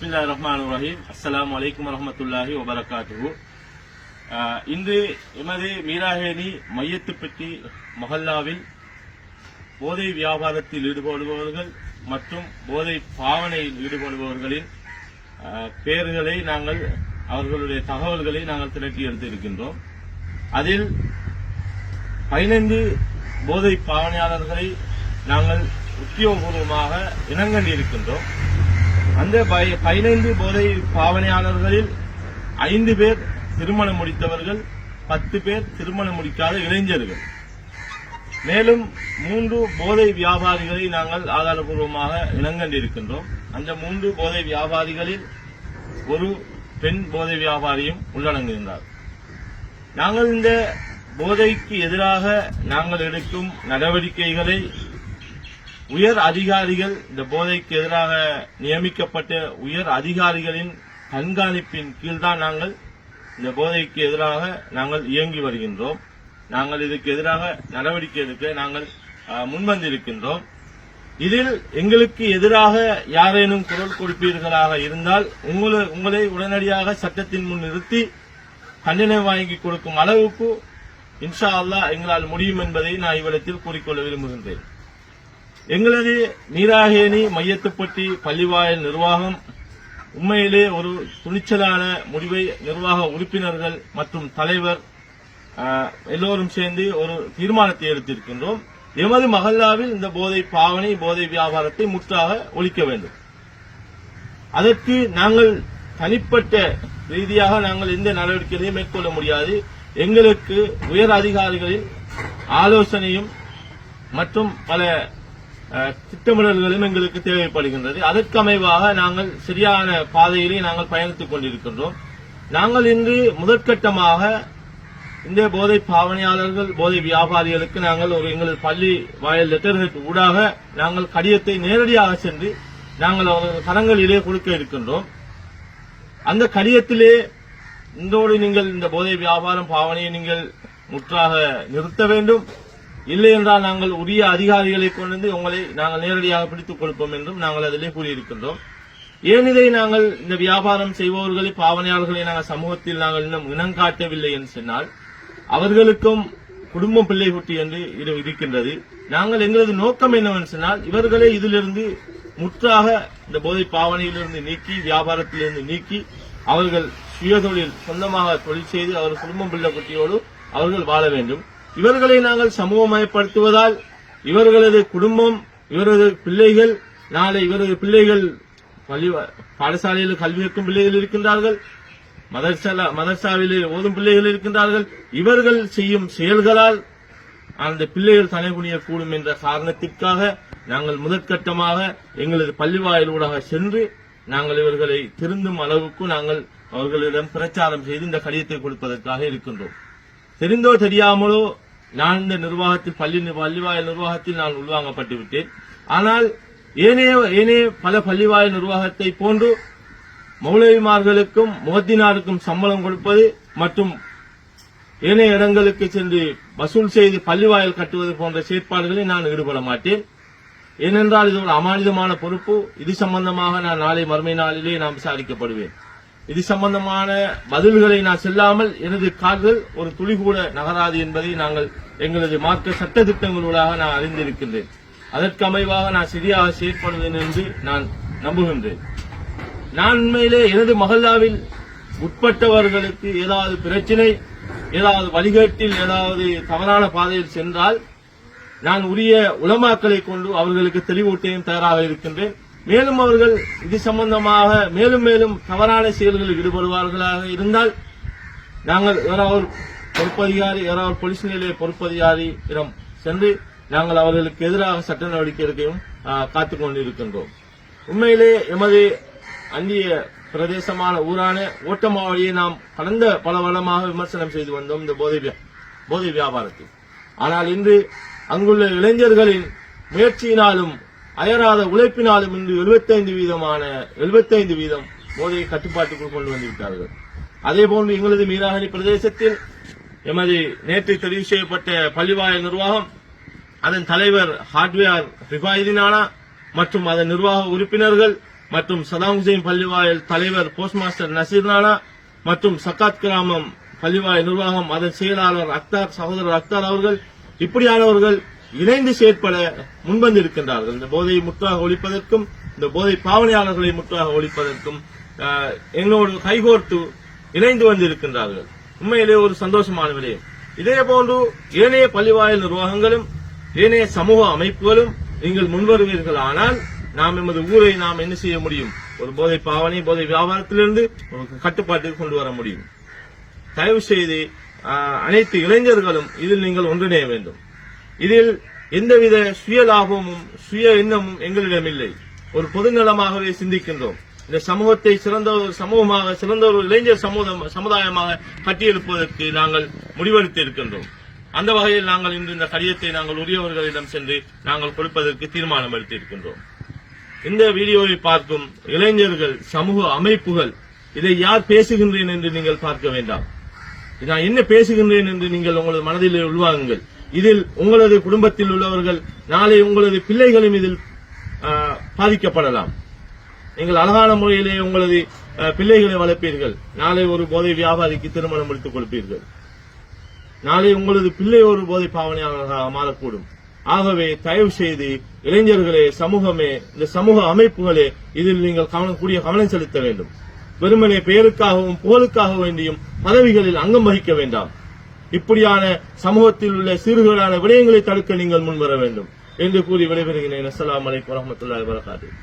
பிஸ்மில்லா ரஹ்மான் ரஹீம் அஸ்லாம் வலைக்கம் வரமத்துல்லாஹி வபரகாத்து இன்று எமது மீராஹேனி மையத்துப்பட்டி மொஹல்லாவில் போதை வியாபாரத்தில் ஈடுபடுபவர்கள் மற்றும் போதை பாவனையில் ஈடுபடுபவர்களின் uh, பெயர்களை நாங்கள் அவர்களுடைய தகவல்களை நாங்கள் திரட்டி எடுத்திருக்கின்றோம். அதில் பதினைந்து போதை பாவனையாளர்களை நாங்கள் உத்தியோகபூர்வமாக இனங்கண்டிருக்கின்றோம் அந்த பை- பதினைந்து போதை பாவனையாளர்களில் ஐந்து பேர் திருமணம் முடித்தவர்கள் பத்து பேர் திருமணம் முடிக்காத இளைஞர்கள். மேலும் மூன்று போதை வியாபாரிகளை நாங்கள் ஆதாரபூர்வமாக இனங்கண்டிருக்கின்றோம். அந்த மூன்று போதை வியாபாரிகளில் ஒரு பெண் போதை வியாபாரியும் உள்ளடங்குகின்றார். நாங்கள் இந்த போதைக்கு எதிராக நாங்கள் எடுக்கும் நடவடிக்கைகளை உயர் அதிகாரிகள் இந்த போதைக்கு எதிராக நியமிக்கப்பட்ட உயர் அதிகாரிகளின் கண்காணிப்பின் கீழ்தான் நாங்கள் இந்த போதைக்கு எதிராக நாங்கள் இயங்கி வருகின்றோம். நாங்கள் இதுக்கு எதிராக நடவடிக்கை எடுக்க நாங்கள் முன்வந்திருக்கின்றோம். இதில் எங்களுக்கு எதிராக யாரேனும் குரல் கொடுப்பீர்களாக இருந்தால் உங்களை உங்களை உடனடியாக சட்டத்தின் முன் நிறுத்தி கண்டனம் வாங்கி கொடுக்கும் அளவுக்கு இன்ஷா அல்லாஹ் எங்களால் முடியும் என்பதை நான் இவ்விடத்தில் கூறிக்கொள்ள விரும்புகின்றேன். எங்களது நீராகேணி மையத்துப்பட்டி பள்ளிவாயல் நிர்வாகம் உண்மையிலே ஒரு துணிச்சலான முடிவை நிர்வாக உறுப்பினர்கள் மற்றும் தலைவர் எல்லோரும் சேர்ந்து ஒரு தீர்மானத்தை எடுத்திருக்கின்றோம். எமது மகல்லாவில் இந்த போதை பாவனை போதை வியாபாரத்தை முற்றாக ஒழிக்க வேண்டும். அதற்கு நாங்கள் தனிப்பட்ட ரீதியாக நாங்கள் எந்த நடவடிக்கைகளையும் மேற்கொள்ள முடியாது. எங்களுக்கு உயர் அதிகாரிகளின் ஆலோசனையும் மற்றும் பல திட்டமிடல்களும் எங்களுக்கு தேவைப்படுகின்றது. அதற்கமைவாக நாங்கள் சரியான பாதையிலே நாங்கள் பயணித்துக் கொண்டிருக்கின்றோம். நாங்கள் இன்று முதற்கட்டமாக இந்த போதை பாவனையாளர்கள் போதை வியாபாரிகளுக்கு நாங்கள் ஒரு எங்களது பள்ளி வாயில் லெட்டர்கள் ஊடாக நாங்கள் கடிதத்தை நேரடியாக சென்று நாங்கள் அவர்கள் கரங்களிலே கொடுக்க இருக்கின்றோம். அந்த கடிதத்திலே இன்றோடு நீங்கள் இந்த போதை வியாபாரம் பாவனையை நீங்கள் முற்றாக நிறுத்த வேண்டும். இல்லை என்றால் நாங்கள் உரிய அதிகாரிகளை கொண்டு வந்து உங்களை நாங்கள் நேரடியாக பிடித்துக் கொடுப்போம் என்றும் நாங்கள் அதிலே கூறியிருக்கின்றோம். ஏன் இதை நாங்கள் இந்த வியாபாரம் செய்பவர்களை பாவனையாளர்களை நாங்கள் சமூகத்தில் நாங்கள் இன்னும் இனங்காட்டவில்லை என்று சொன்னால் அவர்களுக்கும் குடும்பம் பிள்ளை குட்டி என்று இருக்கின்றது. நாங்கள் எங்களது நோக்கம் என்னவென்று சொன்னால் இவர்களை இதிலிருந்து முற்றாக இந்த போதை பாவனையிலிருந்து நீக்கி வியாபாரத்திலிருந்து நீக்கி அவர்கள் சுயதொழில் சொந்தமாக தொழில் செய்து அவர் குடும்பம் பிள்ளை குட்டியோடு அவர்கள் வாழ வேண்டும். இவர்களை நாங்கள் சமூகமயப்படுத்துவதால் இவர்களது குடும்பம் இவரது பிள்ளைகள் நாளை இவரது பிள்ளைகள் பள்ளி பாடசாலையில் கல்வி கற்கும் பிள்ளைகள் இருக்கின்றார்கள் மதர்சா மதர்சாவில் ஓதும் பிள்ளைகள் இருக்கின்றார்கள். இவர்கள் செய்யும் செயல்களால் அந்த பிள்ளைகள் தலைகுனியக்கூடும் என்ற காரணத்திற்காக நாங்கள் முதற்கட்டமாக எங்களது பள்ளி வாயிலூடாக சென்று நாங்கள் இவர்களை திருந்தும் அளவுக்கு நாங்கள் அவர்களிடம் பிரச்சாரம் செய்து இந்த கடிதத்தை கொடுப்பதற்காக இருக்கின்றோம். தெரிந்தோ தெரியாமலோ நான் இந்த நிர்வாகத்தில் பள்ளி பள்ளிவாயல் நிர்வாகத்தில் நான் உள்வாங்கப்பட்டு விட்டேன் ஆனால் ஏனைய ஏனைய பல பள்ளிவாயல் நிர்வாகத்தை போன்று மௌலவிமார்களுக்கும் முகத்தினாருக்கும் சம்பளம் கொடுப்பது மற்றும் ஏனைய இடங்களுக்கு சென்று வசூல் செய்து பள்ளிவாயல் கட்டுவது போன்ற செயற்பாடுகளில் நான் ஈடுபட மாட்டேன். ஏனென்றால் இது ஒரு அமானிதமான பொறுப்பு. இது சம்பந்தமாக நான் நாளை மறுமை நாளிலே நான் விசாரிக்கப்படுவேன். இது சம்பந்தமான பதில்களை நான் செல்லாமல் எனது கால்கள் ஒரு துளி கூட நகராது என்பதை நாங்கள் எங்களது மார்க்க சட்ட திட்டங்களூடாக நான் அறிந்திருக்கின்றேன். அதற்கு அமைவாக நான் சரியாக செயற்படுவேன் என்று நான் நம்புகின்றேன். நான் உண்மையிலே எனது மகல்லாவில் உட்பட்டவர்களுக்கு ஏதாவது பிரச்சினை ஏதாவது வழிகேட்டில் ஏதாவது தவறான பாதையில் சென்றால் நான் உரிய உலமாக்களை கொண்டு அவர்களுக்கு தெளிவூட்டையும் தயாராக இருக்கின்றேன். மேலும் அவர்கள் இது சம்பந்தமாக மேலும் மேலும் தவறான செயல்களில் ஈடுபடுவார்களாக இருந்தால் நாங்கள் யாராவது பொறுப்பதிகாரி யாராவது போலீஸ் நிலைய பொறுப்பதிகாரியிடம் சென்று நாங்கள் அவர்களுக்கு எதிராக சட்ட நடவடிக்கை எடுக்கவும் காத்துக் கொண்டிருக்கின்றோம். உண்மையிலே எமது அந்நிய பிரதேசமான ஊரான ஓட்டமாவடியை நாம் கடந்த பல வருடமாக விமர்சனம் செய்து வந்தோம் இந்த போதை வியா- போதை வியாபாரத்தில். ஆனால் இன்று அங்குள்ள இளைஞர்களின் முயற்சியினாலும் அயராத உழைப்பினாலும் இன்று 75 வீதமான 75 வீதம் போதையை கட்டுப்பாட்டுக்குள் கொண்டு வந்துவிட்டார்கள் அதேபோன்று எங்களது மீராகணி பிரதேசத்தில் எமது நேற்று தெரிவு செய்யப்பட்ட பள்ளிவாயல் நிர்வாகம் அதன் தலைவர் ஹார்ட்வேர் ரிபாயுதீனானா மற்றும் அதன் நிர்வாக உறுப்பினர்கள் மற்றும் சதாம் ஹுசைன் பள்ளிவாயல் தலைவர் போஸ்ட் மாஸ்டர் நசீர் நானா மற்றும் சக்காத் கிராமம் பள்ளிவாயல் நிர்வாகம் அதன் செயலாளர் அக்தார் சகோதரர் அக்தார் அவர்கள் இப்படியானவர்கள் இணைந்து செயற்பட முன்வந்திருக்கின்றார்கள். இந்த போதையை முற்றாக ஒழிப்பதற்கும் இந்த போதை பாவனையாளர்களை முற்றாக ஒழிப்பதற்கும் எங்களோடு கைகோர்த்து இணைந்து வந்திருக்கின்றார்கள். உண்மையிலே ஒரு சந்தோஷமான விடயம். இதே போன்று ஏனைய பள்ளிவாயல் நிர்வாகங்களும் ஏனைய சமூக அமைப்புகளும் நீங்கள் முன்வருவீர்கள். ஆனால் நாம் எமது ஊரை நாம் என்ன செய்ய முடியும்? ஒரு போதை பாவனை போதை வியாபாரத்திலிருந்து கட்டுப்பாட்டுக்கு கொண்டு வர முடியும். தயவு செய்து அனைத்து இளைஞர்களும் இதில் நீங்கள் ஒன்றிணைய வேண்டும். இதில் எந்தவித சுய லாபமும் சுய எண்ணமும் எங்களிடம் இல்லை ஒரு பொதுநலமாகவே சிந்திக்கின்றோம். இந்த சமூகத்தை சிறந்த ஒரு சமூகமாக சிறந்த ஒரு இளைஞர் சமூகம் சமுதாயமாக கட்டியெழுப்பதற்கு நாங்கள் முடிவெடுத்து இருக்கின்றோம் அந்த வகையில் நாங்கள் இன்று இந்த கடிதத்தை நாங்கள் உரியவர்களிடம் சென்று நாங்கள் கொடுப்பதற்கு தீர்மானம் எடுத்திருக்கின்றோம். இந்த வீடியோவை பார்க்கும் இளைஞர்கள் சமூக அமைப்புகள் இதை யார் பேசுகின்றேன் என்று நீங்கள் பார்க்க வேண்டாம். நான் என்ன பேசுகின்றேன் என்று நீங்கள் உங்களது மனதில் உள்வாங்குங்கள். இதில் உங்களது குடும்பத்தில் உள்ளவர்கள் நாளை உங்களது பிள்ளைகளும் இதில் பாதிக்கப்படலாம். நீங்கள் அழகான முறையிலே உங்களது பிள்ளைகளை வளர்ப்பீர்கள். நாளை ஒரு போதை வியாபாரிக்கு திருமணம் முடித்துக் கொடுப்பீர்கள். நாளை உங்களது பிள்ளை ஒரு போதை பாவனையாளராக மாறக்கூடும். ஆகவே தயவு செய்து இளைஞர்களே சமூகமே இந்த சமூக அமைப்புகளே இதில் நீங்கள் கவனம் கூடிய கவனம் செலுத்த வேண்டும். வெறுமனே பெயருக்காகவும் புகழுக்காக வேண்டியும் பதவிகளில் அங்கம் வகிக்க வேண்டாம். இப்படியான சமூகத்தில் உள்ள சிறுகளான விடயங்களை தடுக்க நீங்கள் முன்வர வேண்டும் என்று கூறி விடைபெறுகிறேன். அஸ்லாம் வலைக்கம் வரமத்துல வபரகாத்துஹு.